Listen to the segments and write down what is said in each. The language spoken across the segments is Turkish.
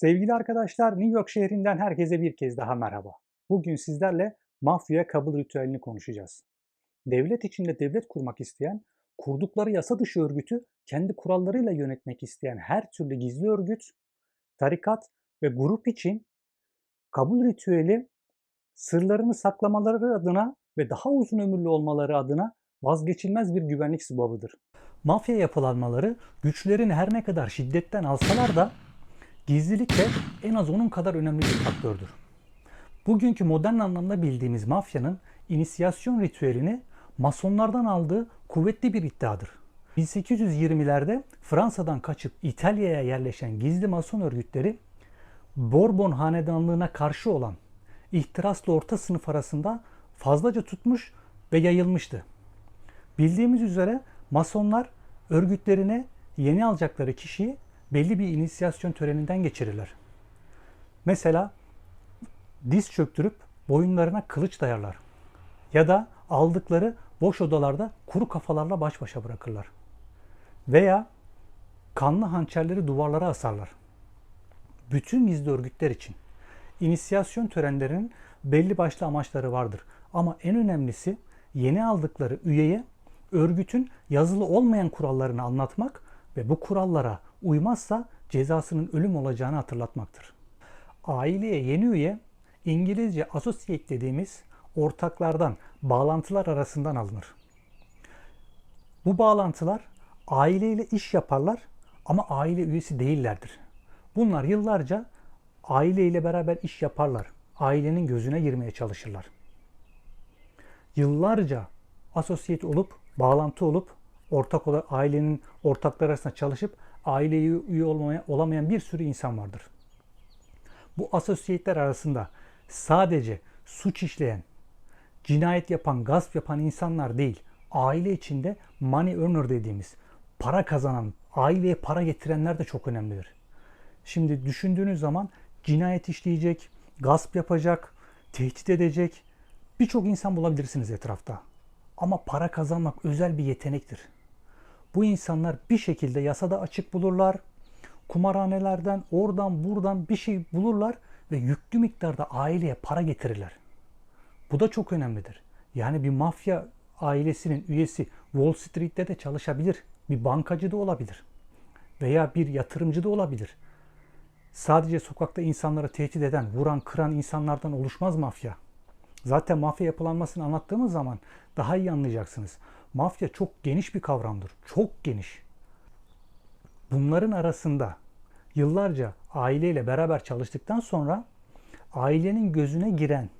Sevgili arkadaşlar, New York şehrinden herkese bir kez daha merhaba. Bugün sizlerle mafya kabul ritüelini konuşacağız. Devlet içinde devlet kurmak isteyen, kurdukları yasa dışı örgütü kendi kurallarıyla yönetmek isteyen her türlü gizli örgüt, tarikat ve grup için kabul ritüeli sırlarını saklamaları adına ve daha uzun ömürlü olmaları adına vazgeçilmez bir güvenlik sıvabıdır. Mafya yapılanmaları güçlerini her ne kadar şiddetten alsalar da gizlilik de en az onun kadar önemli bir faktördür. Bugünkü modern anlamda bildiğimiz mafyanın inisiyasyon ritüelini masonlardan aldığı kuvvetli bir iddiadır. 1820'lerde Fransa'dan kaçıp İtalya'ya yerleşen gizli mason örgütleri Bourbon hanedanlığına karşı olan ihtiraslı orta sınıf arasında fazlaca tutmuş ve yayılmıştı. Bildiğimiz üzere masonlar örgütlerine yeni alacakları kişiyi belli bir inisiyasyon töreninden geçirirler. Mesela diz çöktürüp boyunlarına kılıç dayarlar. Ya da aldıkları boş odalarda kuru kafalarla baş başa bırakırlar. Veya kanlı hançerleri duvarlara asarlar. Bütün gizli örgütler için inisiyasyon törenlerinin belli başlı amaçları vardır. Ama en önemlisi yeni aldıkları üyeye örgütün yazılı olmayan kurallarını anlatmak ve bu kurallara uymazsa cezasının ölüm olacağını hatırlatmaktır. Aileye yeni üye İngilizce associate dediğimiz ortaklardan, bağlantılar arasından alınır. Bu bağlantılar aileyle iş yaparlar ama aile üyesi değillerdir. Bunlar yıllarca aileyle beraber iş yaparlar. Ailenin gözüne girmeye çalışırlar. Yıllarca associate olup, bağlantı olup, ortak ailenin ortakları arasında çalışıp aileye üye olmaya, olamayan bir sürü insan vardır. Bu asosiyetler arasında sadece suç işleyen, cinayet yapan, gasp yapan insanlar değil, aile içinde money earner dediğimiz para kazanan, aileye para getirenler de çok önemlidir. Şimdi düşündüğünüz zaman cinayet işleyecek, gasp yapacak, tehdit edecek birçok insan bulabilirsiniz etrafta. Ama para kazanmak özel bir yetenektir. Bu insanlar bir şekilde yasada açık bulurlar. Kumarhanelerden, oradan, buradan bir şey bulurlar ve yüklü miktarda aileye para getirirler. Bu da çok önemlidir. Yani bir mafya ailesinin üyesi Wall Street'te de çalışabilir. Bir bankacı da olabilir. Veya bir yatırımcı da olabilir. Sadece sokakta insanları tehdit eden, vuran, kıran insanlardan oluşmaz mafya. Zaten mafya yapılanmasını anlattığımız zaman daha iyi anlayacaksınız. Mafya çok geniş bir kavramdır. Çok geniş. Bunların arasında yıllarca aileyle beraber çalıştıktan sonra ailenin gözüne giren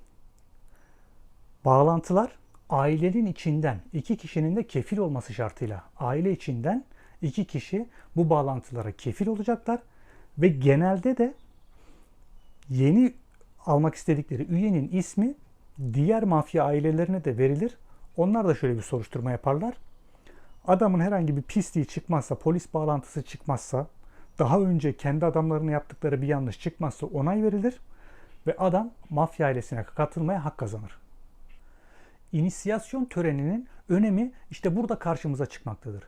bağlantılar ailenin içinden iki kişinin de kefil olması şartıyla aile içinden iki kişi bu bağlantılara kefil olacaklar ve genelde de yeni almak istedikleri üyenin ismi diğer mafya ailelerine de verilir. Onlar da şöyle bir soruşturma yaparlar. Adamın herhangi bir pisliği çıkmazsa, polis bağlantısı çıkmazsa, daha önce kendi adamlarına yaptıkları bir yanlış çıkmazsa onay verilir ve adam mafya ailesine katılmaya hak kazanır. İnisiyasyon töreninin önemi işte burada karşımıza çıkmaktadır.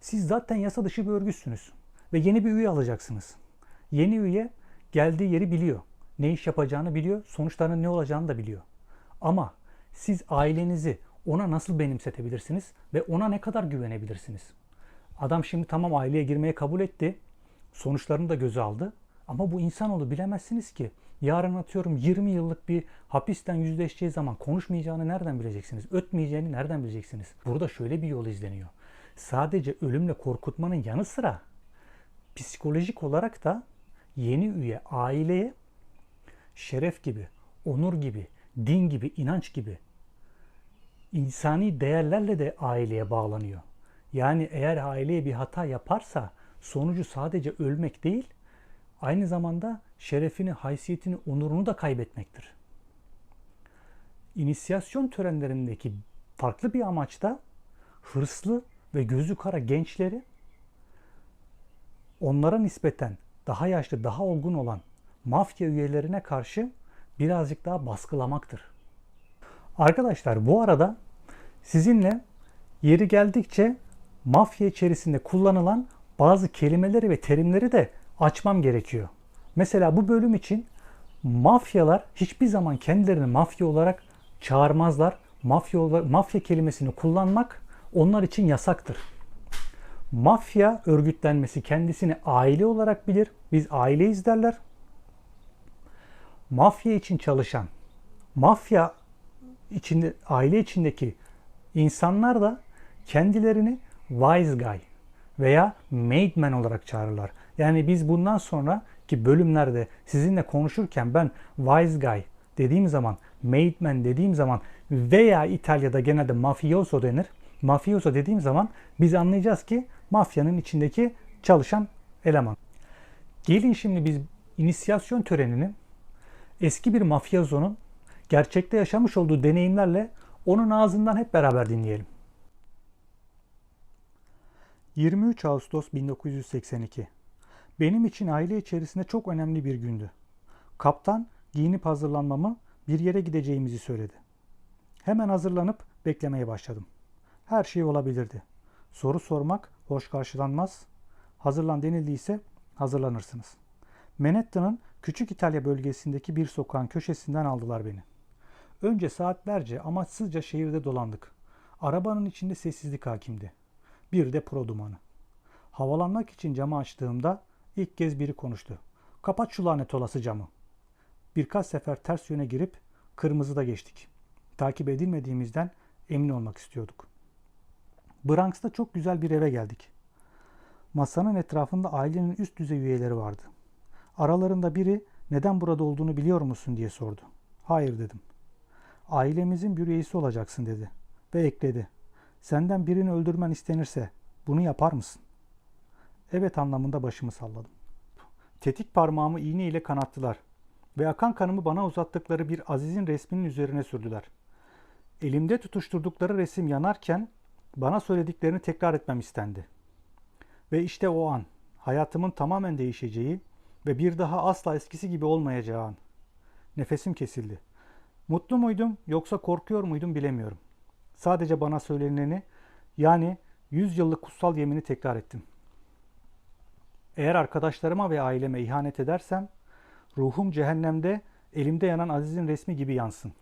Siz zaten yasa dışı bir örgütsünüz ve yeni bir üye alacaksınız. Yeni üye geldiği yeri biliyor. Ne iş yapacağını biliyor, sonuçlarının ne olacağını da biliyor. Ama siz ailenizi ona nasıl benimsetebilirsiniz ve ona ne kadar güvenebilirsiniz? Adam şimdi tamam aileye girmeye kabul etti. Sonuçlarını da göze aldı. Ama bu insanoğlu bilemezsiniz ki. Yarın atıyorum 20 yıllık bir hapisten yüzleşeceği zaman konuşmayacağını nereden bileceksiniz? Ötmeyeceğini nereden bileceksiniz? Burada şöyle bir yol izleniyor. Sadece ölümle korkutmanın yanı sıra psikolojik olarak da yeni üye aileye şeref gibi, onur gibi, din gibi, inanç gibi insani değerlerle de aileye bağlanıyor. Yani eğer aileye bir hata yaparsa sonucu sadece ölmek değil, aynı zamanda şerefini, haysiyetini, onurunu da kaybetmektir. İnisiyasyon törenlerindeki farklı bir amaçta hırslı ve gözü kara gençleri onlara nispeten daha yaşlı, daha olgun olan mafya üyelerine karşı birazcık daha baskılamaktır. Arkadaşlar bu arada sizinle yeri geldikçe mafya içerisinde kullanılan bazı kelimeleri ve terimleri de açmam gerekiyor. Mesela bu bölüm için mafyalar hiçbir zaman kendilerini mafya olarak çağırmazlar. Mafya, mafya kelimesini kullanmak onlar için yasaktır. Mafya örgütlenmesi kendisini aile olarak bilir. Biz aileyiz derler. Mafya için çalışan, mafya içinde aile içindeki insanlar da kendilerini wise guy veya made man olarak çağırırlar. Yani biz bundan sonraki bölümlerde sizinle konuşurken ben wise guy dediğim zaman, made man dediğim zaman veya İtalya'da genelde mafioso denir. Mafioso dediğim zaman biz anlayacağız ki mafyanın içindeki çalışan eleman. Gelin şimdi biz inisiyasyon törenini eski bir mafyazonun gerçekte yaşamış olduğu deneyimlerle onun ağzından hep beraber dinleyelim. 23 Ağustos 1982. Benim için aile içerisinde çok önemli bir gündü. Kaptan giyinip hazırlanmamı, bir yere gideceğimizi söyledi. Hemen hazırlanıp beklemeye başladım. Her şey olabilirdi. Soru sormak hoş karşılanmaz. Hazırlan denildiyse hazırlanırsınız. Manhattan'ın Küçük İtalya bölgesindeki bir sokağın köşesinden aldılar beni. Önce saatlerce amaçsızca şehirde dolandık. Arabanın içinde sessizlik hakimdi. Bir de pro dumanı. Havalanmak için camı açtığımda ilk kez biri konuştu. Kapat şu lanet olası camı. Birkaç sefer ters yöne girip kırmızıda geçtik. Takip edilmediğimizden emin olmak istiyorduk. Bronx'ta çok güzel bir eve geldik. Masanın etrafında ailenin üst düzey üyeleri vardı. Aralarında biri neden burada olduğunu biliyor musun diye sordu. Hayır dedim. Ailemizin bir üyesi olacaksın dedi ve ekledi. Senden birini öldürmen istenirse bunu yapar mısın? Evet anlamında başımı salladım. Tetik parmağımı iğne ile kanattılar ve akan kanımı bana uzattıkları bir Aziz'in resminin üzerine sürdüler. Elimde tutuşturdukları resim yanarken bana söylediklerini tekrar etmem istendi. Ve işte o an hayatımın tamamen değişeceği ve bir daha asla eskisi gibi olmayacağı an. Nefesim kesildi. Mutlu muydum yoksa korkuyor muydum bilemiyorum. Sadece bana söyleneni yani 100 yıllık kutsal yemini tekrar ettim. Eğer arkadaşlarıma ve aileme ihanet edersem ruhum cehennemde elimde yanan Aziz'in resmi gibi yansın.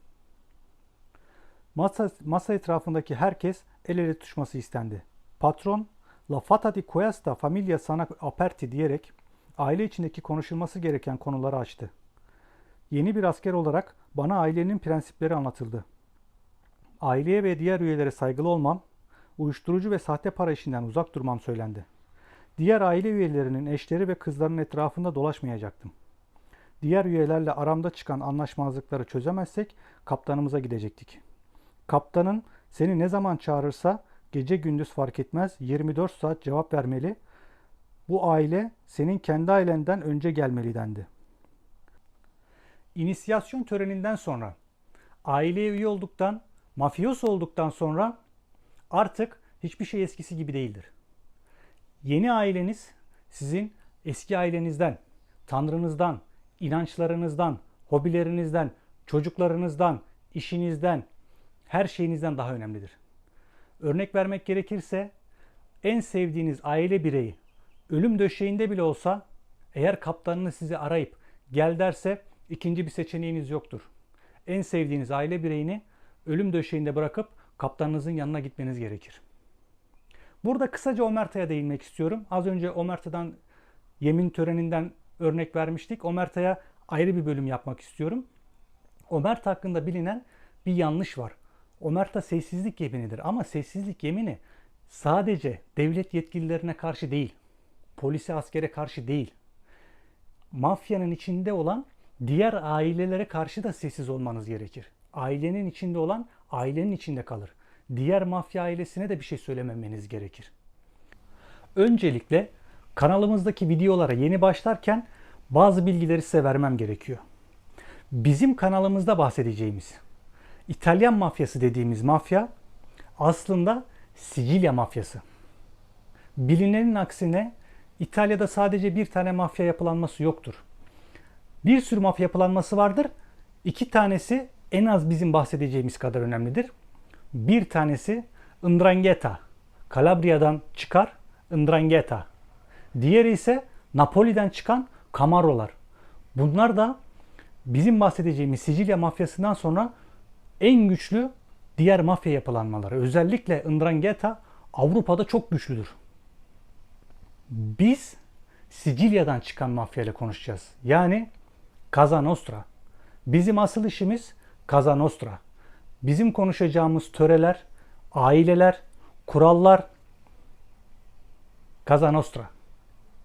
Masa, masa etrafındaki herkes el ele tutuşması istendi. Patron, La Fata di questa famiglia sana aperti diyerek aile içindeki konuşulması gereken konuları açtı. Yeni bir asker olarak bana ailenin prensipleri anlatıldı. Aileye ve diğer üyelere saygılı olmam, uyuşturucu ve sahte para işinden uzak durmam söylendi. Diğer aile üyelerinin eşleri ve kızlarının etrafında dolaşmayacaktım. Diğer üyelerle aramda çıkan anlaşmazlıkları çözemezsek kaptanımıza gidecektik. Kaptanın seni ne zaman çağırırsa gece gündüz fark etmez 24 saat cevap vermeli. Bu aile senin kendi ailenden önce gelmeli dendi. İnisiyasyon töreninden sonra aileye üye olduktan, mafyos olduktan sonra artık hiçbir şey eskisi gibi değildir. Yeni aileniz sizin eski ailenizden, tanrınızdan, inançlarınızdan, hobilerinizden, çocuklarınızdan, işinizden, her şeyinizden daha önemlidir. Örnek vermek gerekirse en sevdiğiniz aile bireyi ölüm döşeğinde bile olsa eğer kaptanınız sizi arayıp gel derse ikinci bir seçeneğiniz yoktur. En sevdiğiniz aile bireyini ölüm döşeğinde bırakıp kaptanınızın yanına gitmeniz gerekir. Burada kısaca Omerta'ya değinmek istiyorum. Az önce Omerta'dan yemin töreninden örnek vermiştik. Omerta'ya ayrı bir bölüm yapmak istiyorum. Omerta hakkında bilinen bir yanlış var. Omerta sessizlik yeminidir ama sessizlik yemini sadece devlet yetkililerine karşı değil, polise askere karşı değil, mafyanın içinde olan diğer ailelere karşı da sessiz olmanız gerekir. Ailenin içinde olan ailenin içinde kalır. Diğer mafya ailesine de bir şey söylememeniz gerekir. Öncelikle kanalımızdaki videolara yeni başlarken bazı bilgileri size vermem gerekiyor. Bizim kanalımızda bahsedeceğimiz İtalyan mafyası dediğimiz mafya aslında Sicilya mafyası. Bilinenin aksine İtalya'da sadece bir tane mafya yapılanması yoktur. Bir sürü mafya yapılanması vardır. İki tanesi en az bizim bahsedeceğimiz kadar önemlidir. Bir tanesi Ndrangheta. Kalabriya'dan çıkar Ndrangheta. Diğeri ise Napoli'den çıkan Camarolar. Bunlar da bizim bahsedeceğimiz Sicilya mafyasından sonra en güçlü diğer mafya yapılanmaları. Özellikle Ndrangheta Avrupa'da çok güçlüdür. Biz Sicilya'dan çıkan mafya ile konuşacağız. Yani Casa Nostra. Bizim asıl işimiz Casa Nostra. Bizim konuşacağımız töreler, aileler, kurallar Casa Nostra.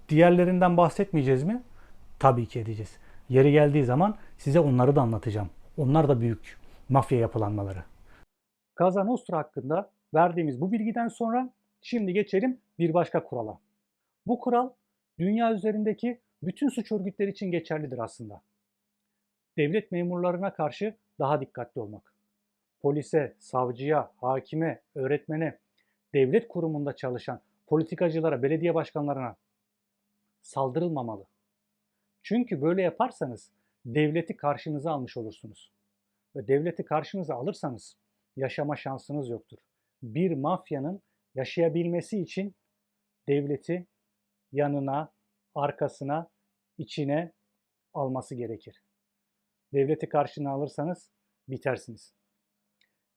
Diğerlerinden bahsetmeyeceğiz mi? Tabii ki edeceğiz. Yeri geldiği zaman size onları da anlatacağım. Onlar da büyük mafya yapılanmaları. Casa Nostra hakkında verdiğimiz bu bilgiden sonra şimdi geçelim bir başka kurala. Bu kural dünya üzerindeki bütün suç örgütleri için geçerlidir aslında. Devlet memurlarına karşı daha dikkatli olmak. Polise, savcıya, hakime, öğretmene, devlet kurumunda çalışan politikacılara, belediye başkanlarına saldırılmamalı. Çünkü böyle yaparsanız devleti karşınıza almış olursunuz. Ve devleti karşınıza alırsanız yaşama şansınız yoktur. Bir mafyanın yaşayabilmesi için devleti yanına, arkasına, içine alması gerekir. Devleti karşına alırsanız bitersiniz.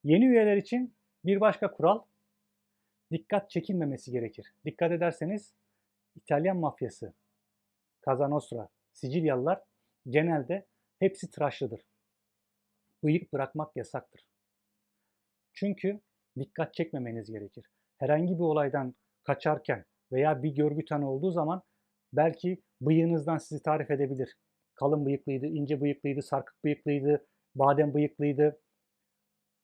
Yeni üyeler için bir başka kural dikkat çekilmemesi gerekir. Dikkat ederseniz İtalyan mafyası, Casa Nostra, Sicilyalılar genelde hepsi tıraşlıdır. Bıyık bırakmak yasaktır. Çünkü dikkat çekmemeniz gerekir. Herhangi bir olaydan kaçarken veya bir görgü tanığı olduğu zaman belki bıyığınızdan sizi tarif edebilir. Kalın bıyıklıydı, ince bıyıklıydı, sarkık bıyıklıydı, badem bıyıklıydı.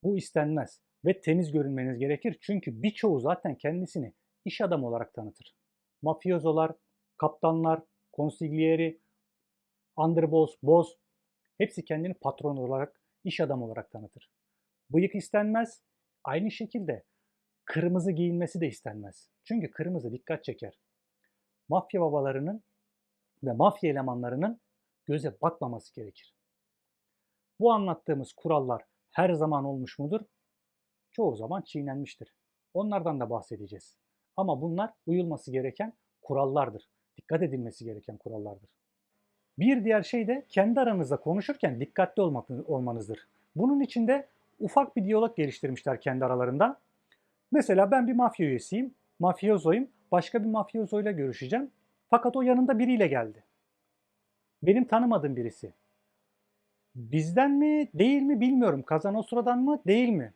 Bu istenmez ve temiz görünmeniz gerekir. Çünkü birçoğu zaten kendisini iş adamı olarak tanıtır. Mafyozolar, kaptanlar, konsiglieri, underboss, boss hepsi kendini patron olarak, iş adamı olarak tanıtır. Bıyık istenmez. Aynı şekilde kırmızı giyinmesi de istenmez. Çünkü kırmızı dikkat çeker. Mafya babalarının ve mafya elemanlarının göze batmaması gerekir. Bu anlattığımız kurallar her zaman olmuş mudur? Çoğu zaman çiğnenmiştir. Onlardan da bahsedeceğiz. Ama bunlar uyulması gereken kurallardır. Dikkat edilmesi gereken kurallardır. Bir diğer şey de kendi aranızda konuşurken dikkatli olmanızdır. Bunun için de ufak bir diyalog geliştirmişler kendi aralarında. Mesela ben bir mafya üyesiyim, mafyozoyum, başka bir mafyozoyla görüşeceğim. Fakat o yanında biriyle geldi. Benim tanımadığım birisi. Bizden mi, değil mi bilmiyorum. Kazanostra'dan mı, değil mi?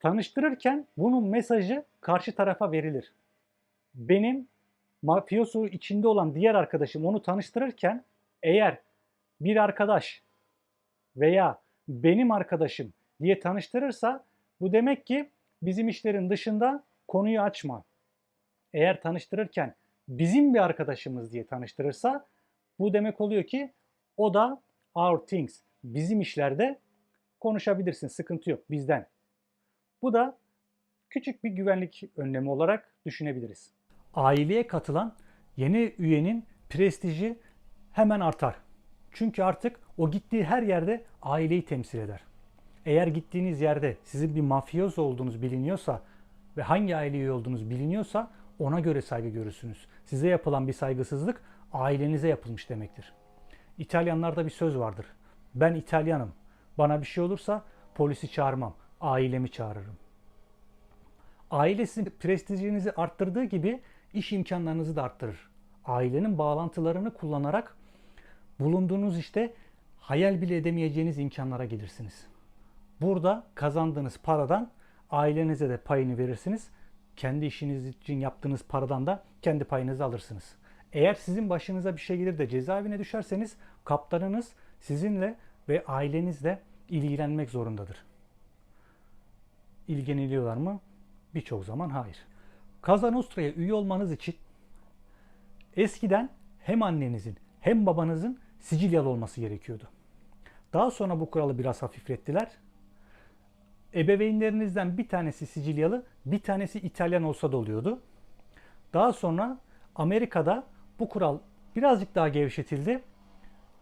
Tanıştırırken bunun mesajı karşı tarafa verilir. Benim mafyosu içinde olan diğer arkadaşım onu tanıştırırken eğer bir arkadaş veya benim arkadaşım diye tanıştırırsa bu demek ki bizim işlerin dışında konuyu açma. Eğer tanıştırırken bizim bir arkadaşımız diye tanıştırırsa bu demek oluyor ki o da our things. Bizim işlerde konuşabilirsin. Sıkıntı yok bizden. Bu da küçük bir güvenlik önlemi olarak düşünebiliriz. Aileye katılan yeni üyenin prestiji hemen artar. Çünkü artık o gittiği her yerde aileyi temsil eder. Eğer gittiğiniz yerde sizin bir mafyoz olduğunuz biliniyorsa ve hangi aile üye olduğunuz biliniyorsa ona göre saygı görürsünüz. Size yapılan bir saygısızlık ailenize yapılmış demektir. İtalyanlarda bir söz vardır. Ben İtalyanım. Bana bir şey olursa polisi çağırmam. Ailemi çağırırım. Aile sizin prestijinizi arttırdığı gibi iş imkanlarınızı da arttırır. Ailenin bağlantılarını kullanarak bulunduğunuz işte hayal bile edemeyeceğiniz imkanlara gelirsiniz. Burada kazandığınız paradan ailenize de payını verirsiniz. Kendi işiniz için yaptığınız paradan da kendi payınızı alırsınız. Eğer sizin başınıza bir şey gelir de cezaevine düşerseniz kaptanınız sizinle ve ailenizle ilgilenmek zorundadır. İlgileniyorlar mı? Birçok zaman hayır. Kaza Nostra'ya üye olmanız için eskiden hem annenizin hem babanızın Sicilyalı olması gerekiyordu. Daha sonra bu kuralı biraz hafiflettiler. Ebeveynlerinizden bir tanesi Sicilyalı, bir tanesi İtalyan olsa da oluyordu. Daha sonra Amerika'da bu kural birazcık daha gevşetildi.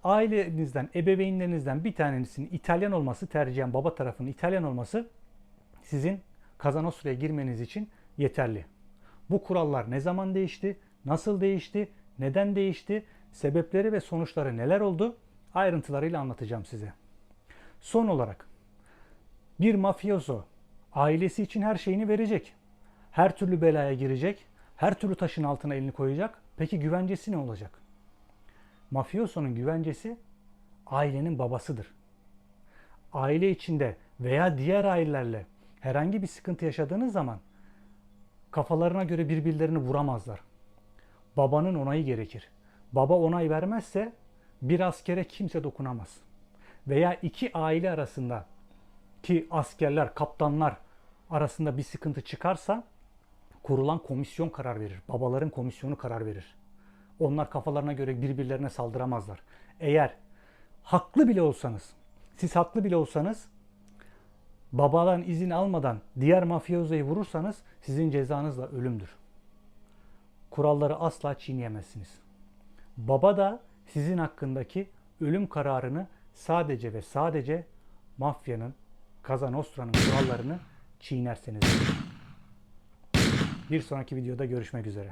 Ailenizden, ebeveynlerinizden bir tanesinin İtalyan olması, tercihen baba tarafının İtalyan olması sizin Kazanostra'ya girmeniz için yeterli. Bu kurallar ne zaman değişti, nasıl değişti, neden değişti, sebepleri ve sonuçları neler oldu ayrıntılarıyla anlatacağım size. Son olarak bir mafyoso ailesi için her şeyini verecek. Her türlü belaya girecek. Her türlü taşın altına elini koyacak. Peki güvencesi ne olacak? Mafyosonun güvencesi ailenin babasıdır. Aile içinde veya diğer ailelerle herhangi bir sıkıntı yaşadığınız zaman kafalarına göre birbirlerini vuramazlar. Babanın onayı gerekir. Baba onay vermezse bir askere kimse dokunamaz. Veya iki aile arasında ki askerler, kaptanlar arasında bir sıkıntı çıkarsa kurulan komisyon karar verir. Babaların komisyonu karar verir. Onlar kafalarına göre birbirlerine saldıramazlar. Eğer haklı bile olsanız, siz haklı bile olsanız babadan izin almadan diğer mafyozoyu vurursanız sizin cezanız da ölümdür. Kuralları asla çiğneyemezsiniz. Baba da sizin hakkındaki ölüm kararını sadece ve sadece mafyanın, Kaza Nostra'nın kurallarını çiğnerseniz. Bir sonraki videoda görüşmek üzere.